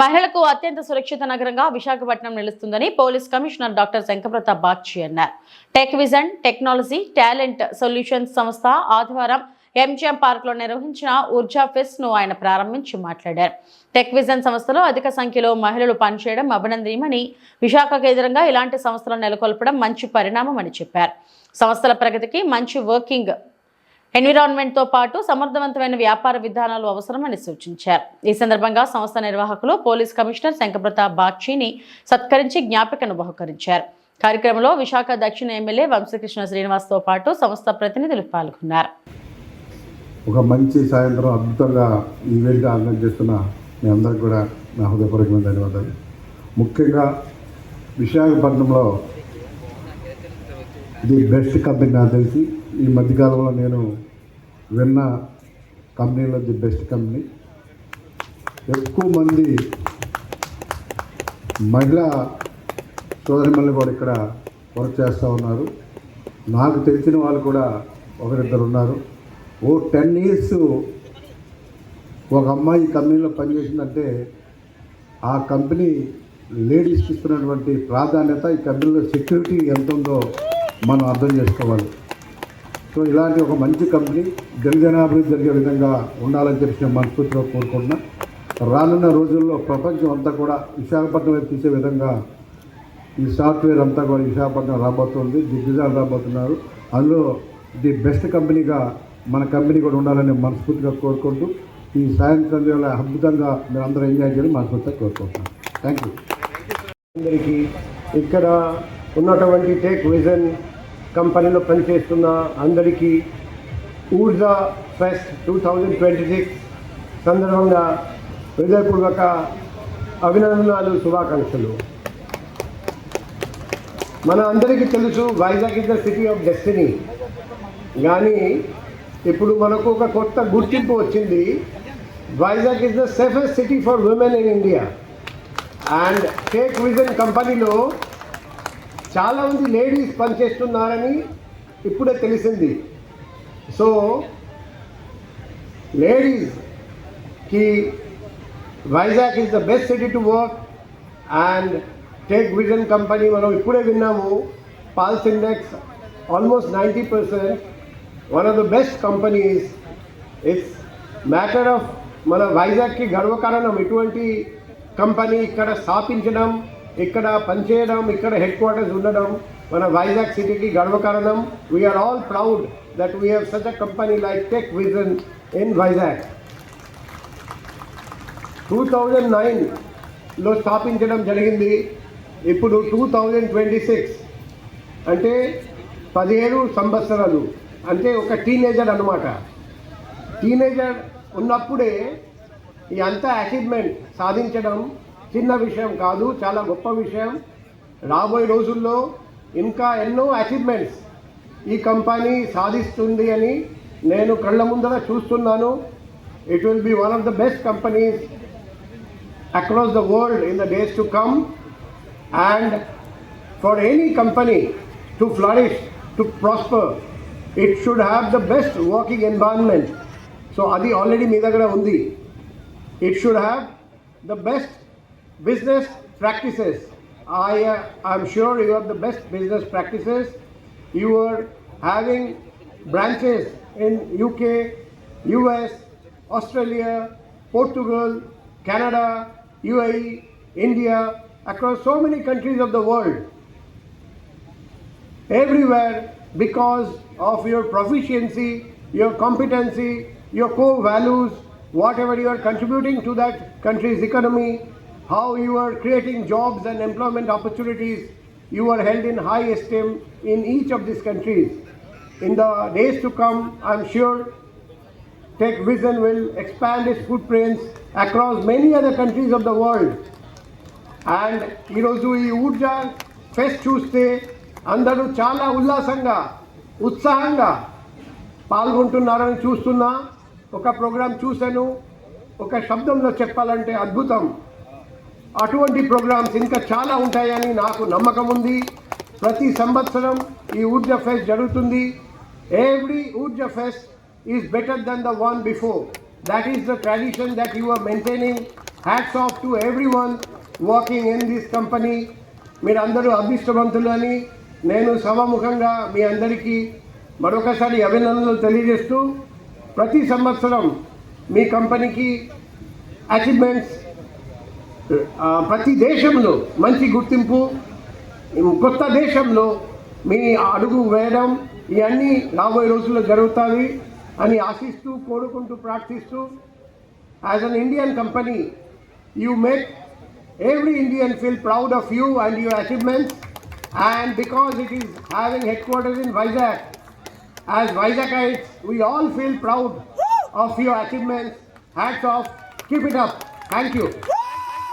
మహిళలకు అత్యంత సురక్షిత నగరంగా విశాఖపట్నం నిలుస్తుందని police commissioner doctor Shankhabrata Bagchi అన్నారు. Tech vision technology talent solutions సంస్థ ఆదివారం ఎంజిఎం పార్క్లో నిర్వహించిన ఊర్జా ఫెస్ట్ను ఆయన ప్రారంభించి మాట్లాడారు. టెక్ విజన్ సంస్థలో అధిక సంఖ్యలో మహిళలు పనిచేయడం అభినందనీయమని విశాఖ కేంద్రంగా ఇలాంటి సంస్థలను నెలకొల్పడం మంచి పరిణామం అని చెప్పారు. సంస్థల ప్రగతికి మంచి వర్కింగ్ ఎన్విరాన్మెంట్తో పాటు సమర్థవంతమైన వ్యాపార విధానాలు అవసరమని సూచించారు. ఈ సందర్భంగా సంస్థ నిర్వాహకులు పోలీస్ కమిషనర్ శంకరప్రతాప్ బాక్షిని సత్కరించి జ్ఞాపికను బహుకరించారు కార్యక్రమంలో విశాఖ దక్షిణ ఎమ్మెల్యే వంశకృష్ణ శ్రీనివాస్తో పాటు సంస్థ ప్రతినిధులు పాల్గొన్నారు. ఒక మంచి సాయంత్రం అద్భుతంగా ఈవెంట్ ఆర్గనైజ్ చేస్తున్న మీ అందరికి కూడా నా హృదయపూర్వకమైన ధన్యవాదాలు. ముఖ్యంగా విశాఖపట్నంలో ఇది బెస్ట్ కంపెనీ నాకు తెలిసి. ఈ మధ్యకాలంలో నేను విన్న కంపెనీలో ది బెస్ట్ కంపెనీ. ఎక్కువ మంది మహిళా సోదరిమల్ని కూడా ఇక్కడ వర్క్ చేస్తూ ఉన్నారు. నాకు తెలిసిన వాళ్ళు కూడా ఒకరిద్దరు ఉన్నారు. ఓ టెన్ ఇయర్స్ ఒక అమ్మాయి ఈ కంపెనీలో పనిచేసిందంటే ఆ కంపెనీ లేడీస్కి ఇస్తున్నటువంటి ప్రాధాన్యత ఈ కంపెనీలో సెక్యూరిటీ ఎంత ఉందో మనం అర్థం చేసుకోవాలి. సో ఇలాంటి ఒక మంచి కంపెనీ జనజనాభివృద్ధి జరిగే విధంగా ఉండాలని చెప్పి నేను మనస్ఫూర్తిగా కోరుకుంటున్నా. రానున్న రోజుల్లో ప్రపంచం అంతా కూడా విశాఖపట్నం వైపు తీసే విధంగా ఈ సాఫ్ట్వేర్ అంతా కూడా విశాఖపట్నం రాబోతుంది. దిగ్గజాలు రాబోతున్నారు. అందులో ది బెస్ట్ కంపెనీగా మన కంపెనీ కూడా ఉండాలని మనస్ఫూర్తిగా కోరుకుంటూ ఈ సాయంత్రం వేళ అద్భుతంగా మీరు అందరూ ఎంజాయ్ చేయాలని మనస్ఫూర్తిగా కోరుకుంటున్నాను. థ్యాంక్ యూ అందరికీ ఇక్కడ ఉన్నటువంటి టెక్ విజన్ కంపెనీలో పనిచేస్తున్న అందరికీ Urja fest two thousand twenty six సందర్భంగా హృదయపూర్వక అభినందనలు శుభాకాంక్షలు. మన అందరికీ తెలుసు Vizag is the city of destiny కానీ ఇప్పుడు మనకు ఒక కొత్త గుర్తింపు వచ్చింది. Vizag is the safest city for women in India and tech vision కంపెనీలో చాలామంది లేడీస్ పనిచేస్తున్నారని ఇప్పుడే తెలిసింది. సో లేడీస్కి Vizag is the best city to work and tech vision company మనం ఇప్పుడే విన్నాము. Pals index almost ninety percent one of the best companies it's matter of మన వైజాగ్కి గర్వకారణం. ఇటువంటి కంపెనీ ఇక్కడ స్థాపించడం ఇక్కడ పనిచేయడం ఇక్కడ హెడ్ క్వార్టర్స్ ఉండడం మన వైజాగ్ సిటీకి గర్వకారణం we're all proud that we have such a company like tech vision in Vizag two thousand నైన్లో స్థాపించడం జరిగింది. ఇప్పుడు టూ థౌజండ్ ట్వంటీ సిక్స్ అంటే పదిహేడు సంవత్సరాలు. అంటే ఒక టీనేజర్ అనమాట టీనేజర్ ఉన్నప్పుడే ఈ అంత అచీవ్మెంట్ సాధించడం చిన్న విషయం కాదు చాలా గొప్ప విషయం. రాబోయే రోజుల్లో ఇంకా ఎన్నో అచీవ్మెంట్స్ ఈ కంపెనీ సాధిస్తుంది అని నేను కళ్ళ ముందర చూస్తున్నాను. It will be one of the best companies across the world in the days to come and for any company to flourish to prosper it should have the best working environment so అది already మీ దగ్గర ఉంది. It should have the best business practices. I uh, am sure you have the best business practices. You are having branches in UK, US, Australia, Portugal, Canada, UAE, India, across so many countries of the world. Everywhere because of your proficiency, your competency, your core values, whatever you are contributing to that country's economy, how you are creating jobs and employment opportunities, you are held in high esteem in each of these countries. In the days to come, I'm sure Tech Vision will expand its footprints across many other countries of the world. And ఈరోజు ఈ Urja pest చూస్తే అందరూ చాలా ఉల్లాసంగా ఉత్సాహంగా పాల్గొంటున్నారని చూస్తున్నా ఒక programme చూశాను ఒక శబ్దంలో చెప్పాలంటే అద్భుతం అటువంటి ప్రోగ్రామ్స్ ఇంకా చాలా ఉంటాయని నాకు నమ్మకం ఉంది. ప్రతి సంవత్సరం ఈ ఊర్జా ఫెస్ట్ జరుగుతుంది. Every Urja fest is better than the one before that is the tradition that you are maintaining hats off to every one working in this company మీరందరూ అభిష్టవంతులు అని నేను సభముఖంగా మీ అందరికీ మరొకసారి అభినందనలు తెలియజేస్తూ ప్రతి సంవత్సరం మీ కంపెనీకి అచీవ్మెంట్స్ ప్రతి దేశంలో మంచి గుర్తింపు కొత్త దేశంలో మీ అడుగు వేయడం ఇవన్నీ రాబోయే రోజుల్లో జరుగుతుంది అని ఆశిస్తూ కోరుకుంటూ ప్రార్థిస్తూ as an Indian company you make every Indian feel proud of you and your achievements and because it is having headquarters in Vizag as Vizagites we all feel proud of your achievements hats off keep it up thank you